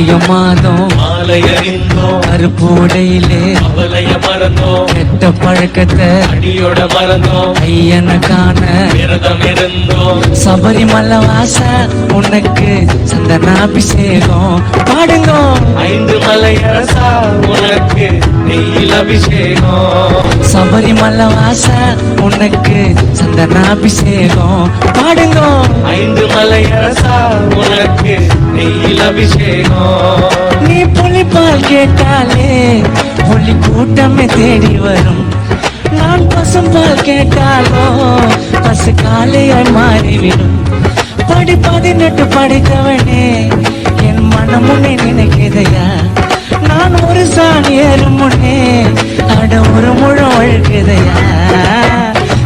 கார்த்திகை மாதம். கருப்பூடையிலே அவளைய மறந்தோம். கெட்ட பழக்கத்தை அடியோட மறந்தோம். ஐயனை காண விரதம் இருந்தோம் சபரிமலை வாச உனக்கு சந்தனாபிஷேகம் பாடுங்க. ஐந்து மலையரசா உனக்கு நெய்யில் அபிஷேகம் சபரிமலை வாச உனக்கு சந்தனாபிஷேகம். பாடுங்க. ஐந்து மலையரசா உனக்கு நெய்யில் அபிஷேகம் நீ புலிப்பால் கேட்டாலே புலி கூட்டமே தேடி வரும். நான் பசும்பால் கேட்டாலோ பசு காலையாய் மாறிவிடும். படி பதினெட்டு படித்தவனே என் மனமுன்னே நினைக்குதையா நான் ஒரு சாணி ஏறும் முன்னே அட ஒரு முழம் அழுகுதையா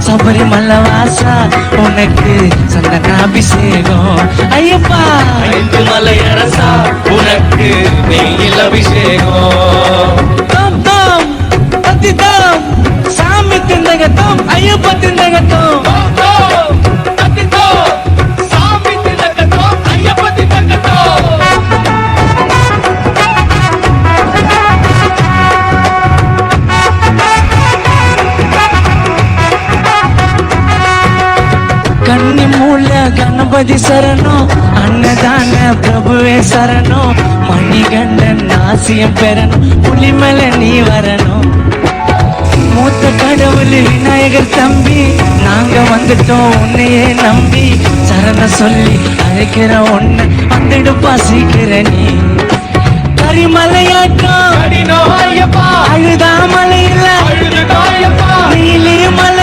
சபரிமலை வாசா உனக்கு சந்தனாபிஷேகம் ஐயப்பா! ஐந்து மலையரசா உனக்கு நெய்யில் அபிஷேகம். தம் தம் அத்தி தம் சாமி திண்டகத்தம் ஐயப்ப திண்டகத்தம் கணபதி சரணம். அன்னதான பிரபுவே சரணம். மணிகண்டன் நாசியம் பெறணும். புலிமல நீ வரணும். மூத்த கடவுள் விநாயகர் தம்பி நாங்க வந்துட்டோம் உன்னையே நம்பி. சரண சொல்லி அழைக்கிற ஒண்ணு வந்துடுப்பா சீக்கிர நீ. கரிமலையாட்டம். அழுதாமலையில நீலி மலையா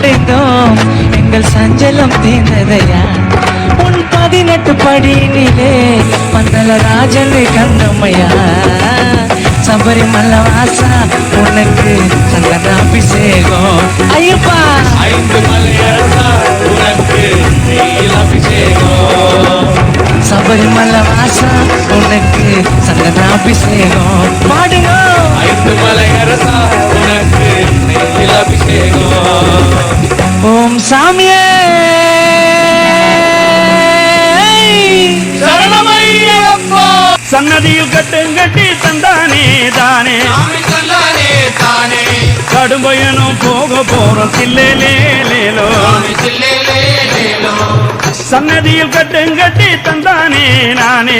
சரணடைந்தோம் எங்கள் சஞ்சலம் தீர்ந்ததையா? உன் பதினெட்டு படியினிலே பந்தல ராஜனை கண்டமையா? சபரிமலை வாசா உனக்கு சந்தனாபிஷேகம் ஐயப்பா! ஐந்து மலையரசா உனக்கு அபிஷேகம். சபரிமலை வாசா உனக்கு சந்தனாபிஷேகம் பாடுங்க! சன்னதியில் கட்டுங்கட்டி தந்தானே தானே. கடும்பயனும் போக போறோம் தில்லேலேலேலோ சன்னதியில் கட்டுங்கட்டி தந்தானே நானே.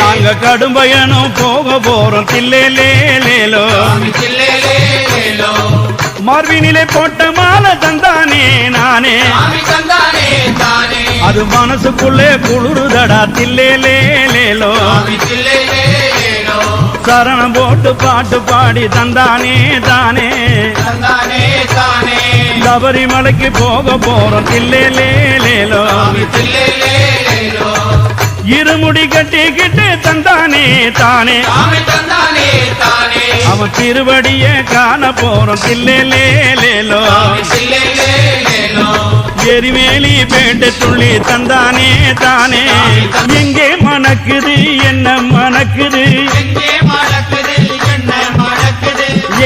நாங்க கடும்பயனும் போக போறோம் தில்லேலேலேலோ மார்பினிலே போட்ட மாலை தந்தானே நானே. தந்தானே தானே. அது மனசுக்குள்ளே குளிருதடா தில்லேலேலேலோ சரணம் போட்டு பாட்டு பாடி தந்தானே தானே. சபரிமலைக்கு போக போறோம் தில்லேலேலேலோ இருமுடி கட்டிக்கிட்டு தந்தானே தந்தானே தானே. அவன் திருவடிய காண போறோம் தில்லேலேலேலோ எரிமேலி பேட்டு துள்ளி தந்தானே தானே. எங்கே மணக்குது என்ன மணக்குது?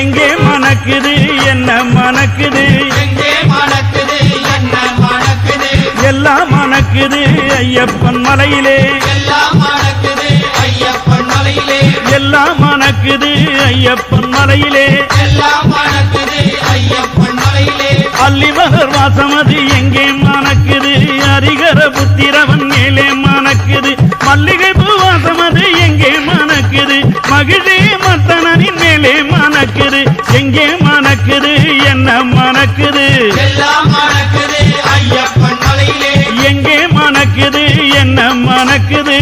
எங்கே மணக்குது என்ன மணக்குது? எல்லாம் மணக்குது ஐயப்பன் மலையிலே. எல்லாம் மணக்குது ஐயப்பன் மலையிலே. எல்லாம் வாசமது எங்கே மணக்குது? அரிகர புத்திரவன் மேலே மணக்குது. மல்லிகை பூ வாசமது எங்கே மணக்குது? மகிழே மத்தனின் மேலே மணக்குது. எங்கே மணக்குது? என்ன மணக்குது? எங்கே மணக்குது? என்ன மணக்குது?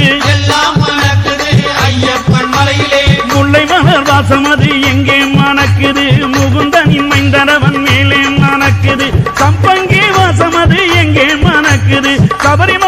முல்லை மலர் வாசமது எங்கே மணக்குது? முகுந்தனின் மைந்தனவன் மணக்குது வாசம் அது எங்கே மணக்குது? சபரிமலை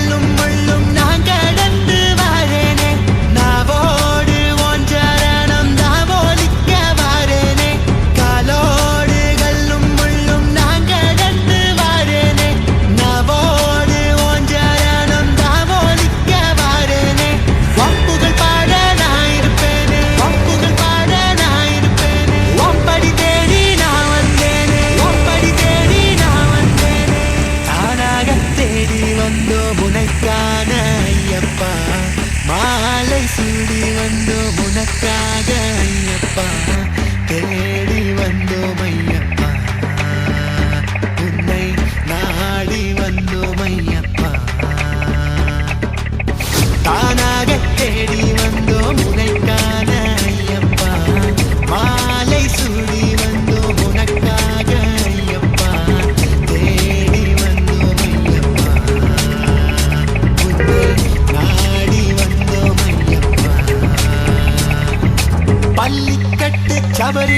ஐயப்பா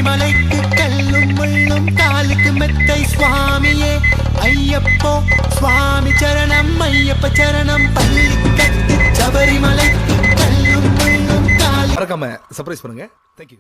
மலைக்கு கல்லும் முள்ளும் காலுக்கு மெத்தை சுவாமியே. ஐயப்போ சுவாமி சரணம் ஐயப்ப சரணம். பள்ளி கட்டு சபரிமலைக்கு கல்லும் முள்ளும் காலு மறக்காம சர்ப்ரைஸ் பண்ணுங்க. தேங்க்யூ